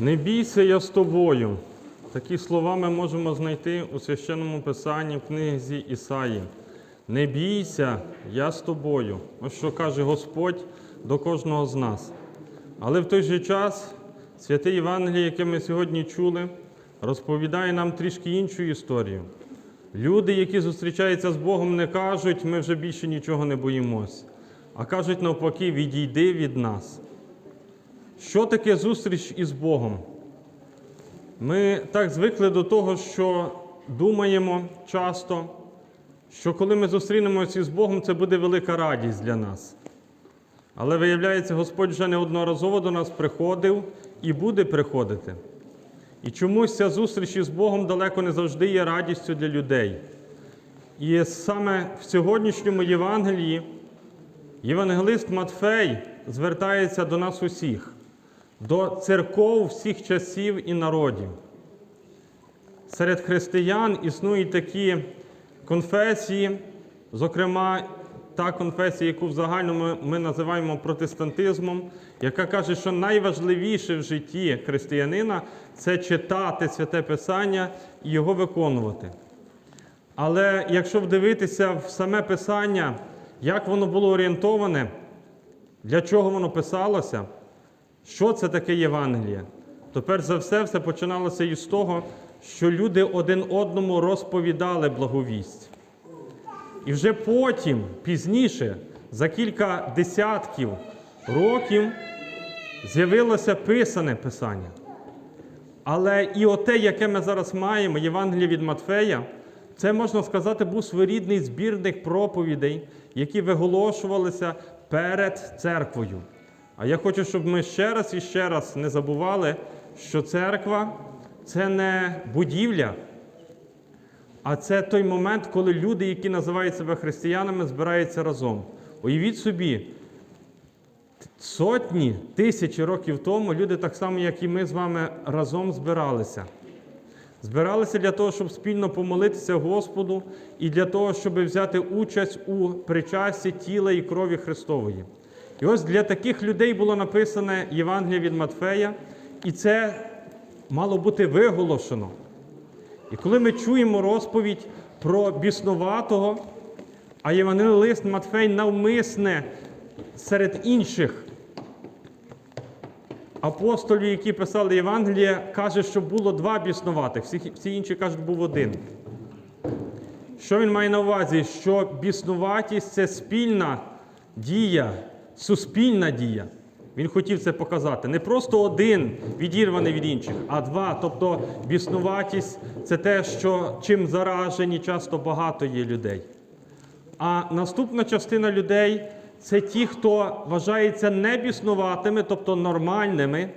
Не бійся, я з тобою. Такі слова ми можемо знайти у священному писанні в книзі Ісаї. Не бійся, я з тобою. Ось що каже Господь до кожного з нас. Але в той же час святе Євангеліє, яке ми сьогодні чули, розповідає нам трішки іншу історію. Люди, які зустрічаються з Богом, не кажуть, ми вже більше нічого не боїмось, а кажуть навпаки, відійди від нас. Що таке зустріч із Богом? Ми так звикли до того, що думаємо часто, що коли ми зустрінемося із Богом, це буде велика радість для нас. Але виявляється, Господь вже неодноразово до нас приходив і буде приходити. І чомусь ця зустріч із Богом далеко не завжди є радістю для людей. І саме в сьогоднішньому Євангелії євангелист Матфей звертається до нас усіх, до церков всіх часів і народів. Серед християн існують такі конфесії, зокрема, та конфесія, яку в загальному ми називаємо протестантизмом, яка каже, що найважливіше в житті християнина це читати святе Писання і його виконувати. Але якщо вдивитися в саме Писання, як воно було орієнтоване, для чого воно писалося, що це таке Євангеліє, то перш за все, все починалося із того, що люди один одному розповідали благовість. І вже потім, пізніше, за кілька десятків років, з'явилося писане писання. Але і оте, яке ми зараз маємо, Євангеліє від Матфея, це можна сказати, був своєрідний збірник проповідей, які виголошувалися перед церквою. А я хочу, щоб ми ще раз і ще раз не забували, що церква це не будівля, а це той момент, коли люди, які називають себе християнами, збираються разом. Уявіть собі, сотні, тисячі років тому люди, так само, як і ми з вами, разом збиралися. Збиралися для того, щоб спільно помолитися Господу і для того, щоб взяти участь у причасті тіла і крові Христової. І ось для таких людей було написане Євангеліє від Матфея, і це мало бути виголошено. І коли ми чуємо розповідь про біснуватого, а Євангелист Матфей навмисне серед інших апостолів, які писали Євангеліє, каже, що було два біснуватих, всі, інші кажуть, був один. Що він має на увазі? Що біснуватість це спільна дія, суспільна дія. Він хотів це показати. Не просто один відірваний від інших, а два. Тобто біснуватість це те, що чим заражені часто багато є людей. А наступна частина людей це ті, хто вважається не біснуватими, тобто нормальними.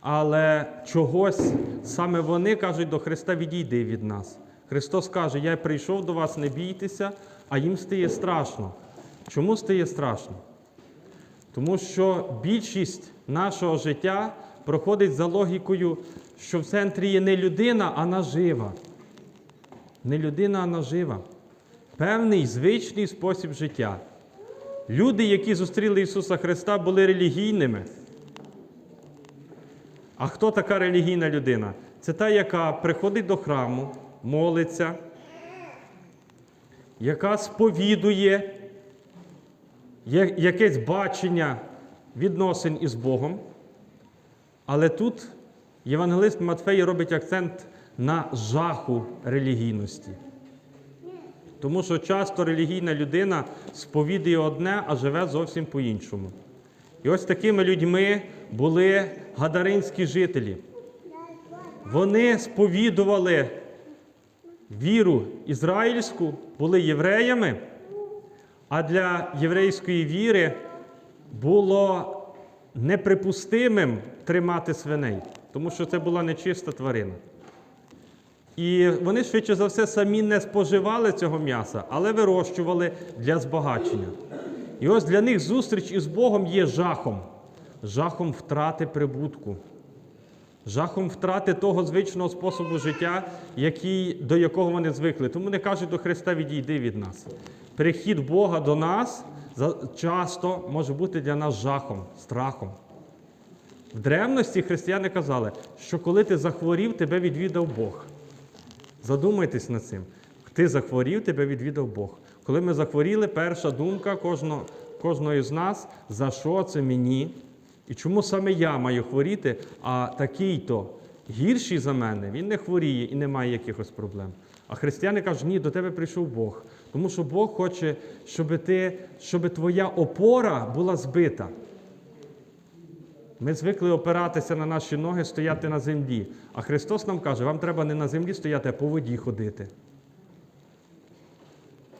Але чогось саме вони кажуть до Христа, відійди від нас. Христос каже, я прийшов до вас, не бійтеся, а їм стає страшно. Чому стає страшно? Тому що більшість нашого життя проходить за логікою, що в центрі є не людина, а нажива. Не людина, а нажива. Певний звичний спосіб життя. Люди, які зустріли Ісуса Христа, були релігійними. А хто така релігійна людина? Це та, яка приходить до храму, молиться, яка сповідує є якесь бачення відносин із Богом. Але тут євангелист Матфей робить акцент на жаху релігійності. Тому що часто релігійна людина сповідує одне, а живе зовсім по-іншому. І ось такими людьми були гадаринські жителі. Вони сповідували віру ізраїльську, були євреями. А для єврейської віри було неприпустимим тримати свиней, тому що це була нечиста тварина. І вони швидше за все самі не споживали цього м'яса, але вирощували для збагачення. І ось для них зустріч із Богом є жахом, жахом втрати прибутку, жахом втрати того звичного способу життя, який, до якого вони звикли. Тому вони кажуть до Христа, відійди від нас. Прихід Бога до нас часто може бути для нас жахом, страхом. В древності християни казали, що коли ти захворів, тебе відвідав Бог. Задумайтесь над цим. Ти захворів, тебе відвідав Бог. Коли ми захворіли, перша думка кожного, кожного з нас, за що це мені? І чому саме я маю хворіти, а такий-то гірший за мене, він не хворіє і не має якихось проблем. А християни кажуть, ні, до тебе прийшов Бог. Тому що Бог хоче, щоб, ти, щоб твоя опора була збита. Ми звикли опиратися на наші ноги, стояти на землі. А Христос нам каже, вам треба не на землі стояти, а по воді ходити.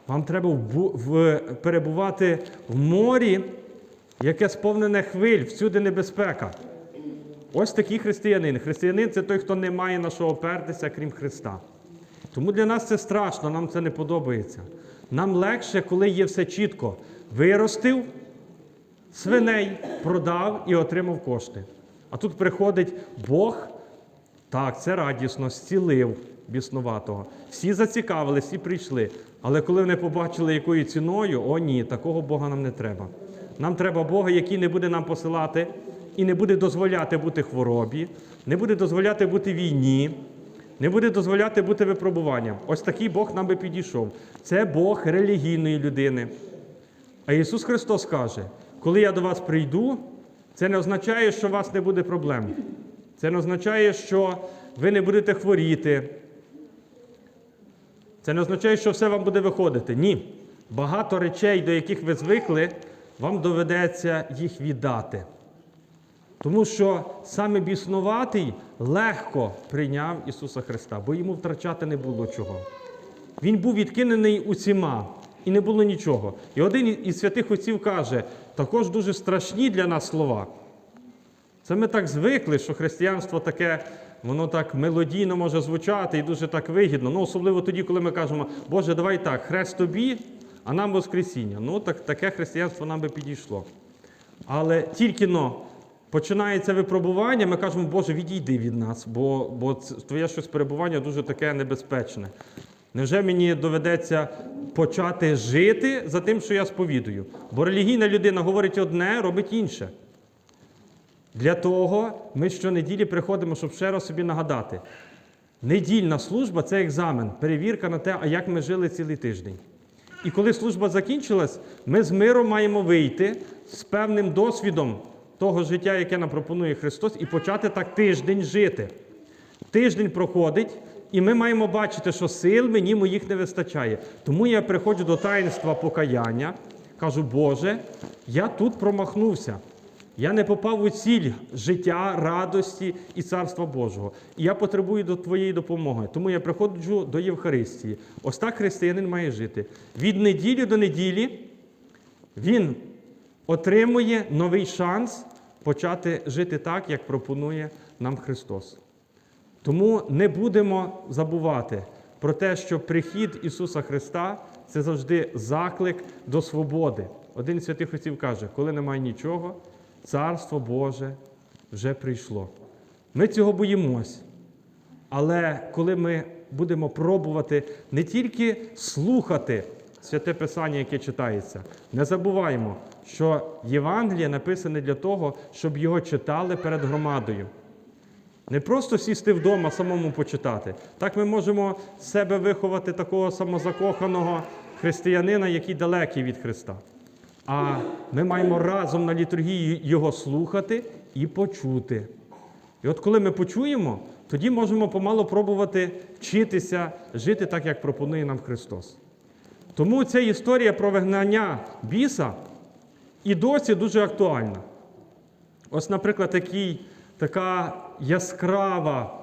Вам треба в, в, перебувати в морі, яке сповнене хвиль, всюди небезпека. Ось такий християнин. Християнин це той, хто не має на що опертися, крім Христа. Тому для нас це страшно, нам це не подобається. Нам легше, коли є все чітко. Виростив, свиней продав і отримав кошти. А тут приходить Бог, так, це радісно, зцілив біснуватого. Всі зацікавились, всі прийшли. Але коли вони побачили, якою ціною, о ні, такого Бога нам не треба. Нам треба Бога, який не буде нам посилати і не буде дозволяти бути хворобі, не буде дозволяти бути війні, не буде дозволяти бути випробуванням. Ось такий Бог нам би підійшов. Це Бог релігійної людини. А Ісус Христос каже: коли я до вас прийду, це не означає, що у вас не буде проблем. Це не означає, що ви не будете хворіти. Це не означає, що все вам буде виходити. Ні. Багато речей, до яких ви звикли, вам доведеться їх віддати. Тому що саме біснуватий легко прийняв Ісуса Христа, бо йому втрачати не було чого. Він був відкинений усіма, і не було нічого. І один із святих отців каже, також дуже страшні для нас слова. Це ми так звикли, що християнство таке, воно так мелодійно може звучати і дуже так вигідно. Ну, особливо тоді, коли ми кажемо, Боже, давай так, хрест тобі, а нам Воскресіння. Ну, так, таке християнство нам би підійшло. Але тільки но починається випробування, ми кажемо, Боже, відійди від нас, бо, бо твоє щось перебування дуже таке небезпечне. Невже мені доведеться почати жити за тим, що я сповідую? Бо релігійна людина говорить одне, робить інше. Для того ми щонеділі приходимо, щоб ще раз собі нагадати. Недільна служба це екзамен, перевірка на те, а як ми жили цілий тиждень. І коли служба закінчилась, ми з миром маємо вийти з певним досвідом того життя, яке нам пропонує Христос, і почати так тиждень жити. Тиждень проходить, і ми маємо бачити, що сил мені моїх не вистачає. Тому я приходжу до таїнства покаяння, кажу, Боже, я тут промахнувся. Я не попав у ціль життя, радості і царства Божого. І я потребую до твоєї допомоги. Тому я приходжу до Євхаристії. Ось так християнин має жити. Від неділі до неділі він отримує новий шанс почати жити так, як пропонує нам Христос. Тому не будемо забувати про те, що прихід Ісуса Христа це завжди заклик до свободи. Один з святих отців каже, коли немає нічого, Царство Боже вже прийшло. Ми цього боїмось. Але коли ми будемо пробувати не тільки слухати святе Писання, яке читається, не забуваємо, що Євангеліє написане для того, щоб його читали перед громадою. Не просто сісти вдома, самому почитати. Так ми можемо себе виховати такого самозакоханого християнина, який далекий від Христа. А ми маємо разом на літургії його слухати і почути. І от коли ми почуємо, тоді можемо помало пробувати вчитися жити так, як пропонує нам Христос. Тому ця історія про вигнання біса і досі дуже актуальна. Ось, наприклад, такий, така яскрава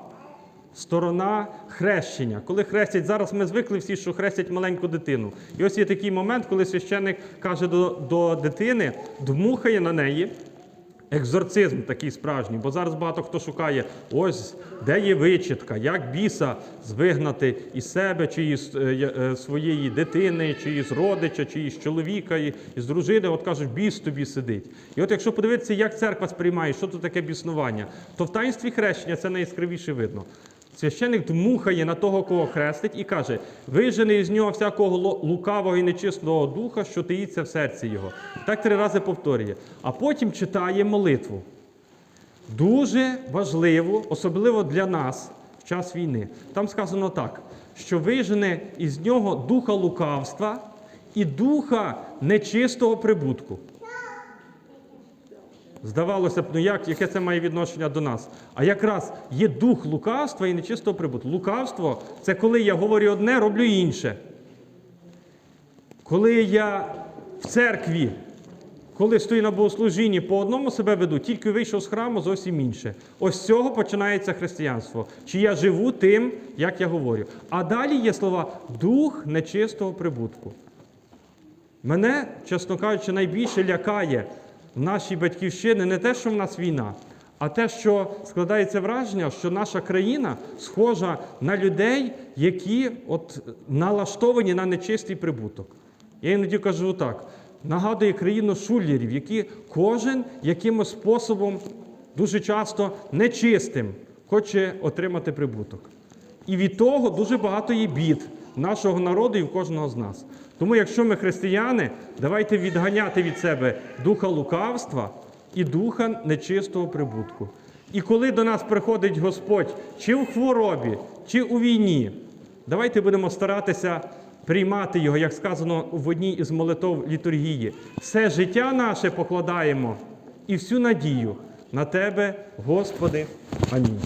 сторона хрещення. Коли хрестять, зараз ми звикли всі, що хрестять маленьку дитину. І ось є такий момент, коли священник каже до, до дитини, дмухає на неї. Екзорцизм такий справжній, бо зараз багато хто шукає, ось де є вичитка, як біса звигнати із себе, чи із е, е, своєї дитини, чи із родича, чи із чоловіка, і- із дружини. От кажуть, біс тобі сидить. І от якщо подивитися, як церква сприймає, що тут таке біснування, то в таїнстві хрещення це найяскравіше видно. Священник дмухає на того, кого хрестить, і каже: вижени із нього всякого лукавого і нечистого духа, що таїться в серці його. Так три рази повторює. А потім читає молитву. дуже важливо, особливо для нас в час війни. Там сказано так, що вижене із нього духа лукавства і духа нечистого прибутку. Здавалося б, ну як, яке це має відношення до нас? А якраз є дух лукавства і нечистого прибутку. Лукавство це коли я говорю одне, роблю інше. Коли я в церкві, коли стою на богослужінні, по одному себе веду, тільки вийшов з храму, зовсім інше. Ось з цього починається християнство. Чи я живу тим, як я говорю. А далі є слова дух нечистого прибутку. Мене, чесно кажучи, найбільше лякає нашій батьківщині не те, що в нас війна, а те, що складається враження, що наша країна схожа на людей, які от налаштовані на нечистий прибуток. Я іноді кажу так: нагадує країну шулерів, які кожен якимось способом, дуже часто нечистим, хоче отримати прибуток. І від того дуже багато є бід нашого народу і в кожного з нас. Тому, якщо ми християни, давайте відганяти від себе духа лукавства і духа нечистого прибутку. І коли до нас приходить Господь чи в хворобі, чи у війні, давайте будемо старатися приймати його, як сказано в одній із молитов літургії. Все життя наше покладаємо і всю надію на Тебе, Господи. Амінь.